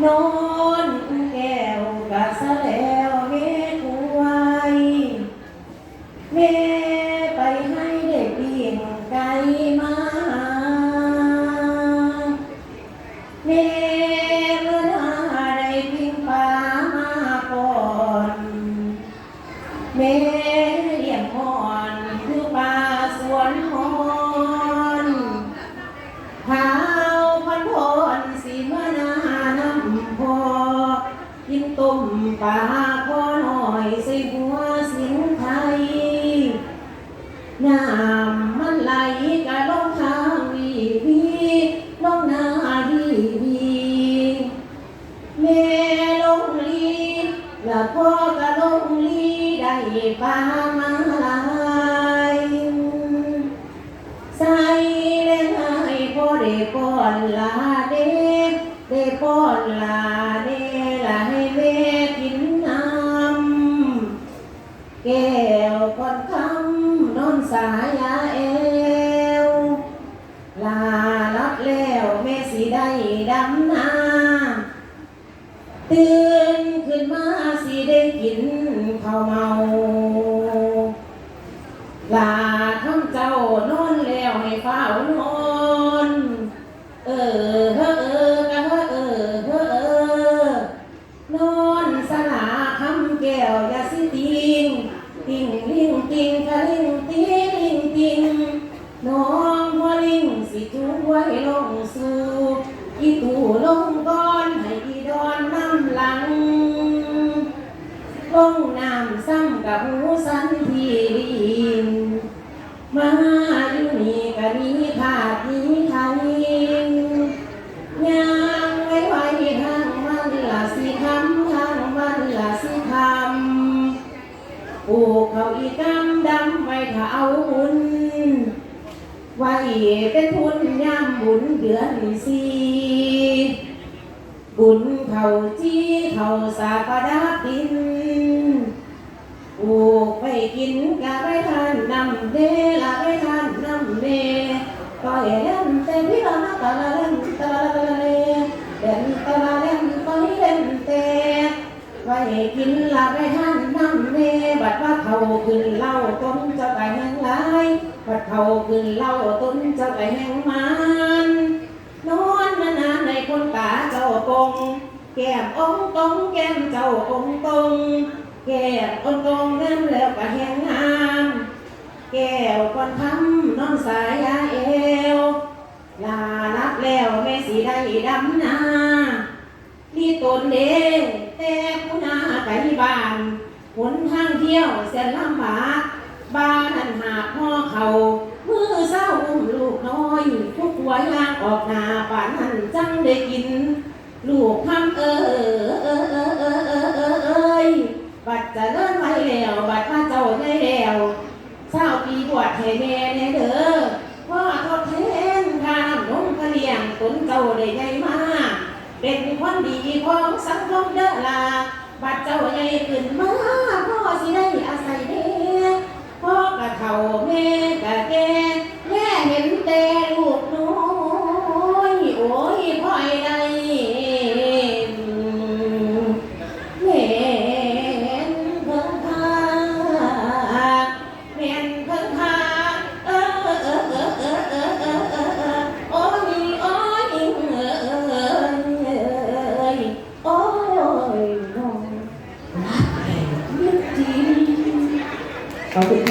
No. ได้า ลงก้อนให้อีดอนน้ำหลังลงน้ำซ้ำกับหูสันทีดินมาอยู่นี่ก็มีผาดมีไทยย่างไว้ไว้ทางมันละสิคำทางมันละสิคำปลูกเขาอีกำดำไว้ถ้าเอาบุญไว้เป็นทุนยามบุญเดือนสี่ บุญเขาจี้เขาสาปดาบดินปลูกไปกินกะไปทานนำเดละไปทานนำเดก็เห็นเต็มที่ละนะตะละเล่นตะละละละเลเด่นตะละเล่นก็เล่นเตะไว้กินละไปทานนำเดบัดว่าเขาขึ้นเล่าต้นจ้าไก่แห้งหลายบัดเขาขึ้นเล่าต้นจ้าไก่แห้งมันนอนนา นตาเจ้ากงแก้มองตรงแก้มเจ้าองตรงแก้มองตรงน้ำแล้วก็แหงงามแก้วก่อนทำน้องสายยาเอวลารับแล้วแม่สีได้ดำนาที่ตนเด้แต่ผู้นาไปบ้านหนทางเที่ยวแสนลำบากบ้านหันหาพ่อเขามือเศร้าอุ้มลูกน้อย ทุกหัวยางออกหนาป่านหันจังได้กิน ลูกคำเออเออเออเออเออเออเอ้ยบัดจะเลิ่นไว้แล้วบัดพระเจ้าได้แล้วเศร้าปีบวชให้แม่แน่เด้อพ่อทดแทนค่าน้ำนมกะเลียงตนเจ้าได้ใหญ่มากเป็นคนดีของสังคมเด้อลาบัดเจ้า Okay.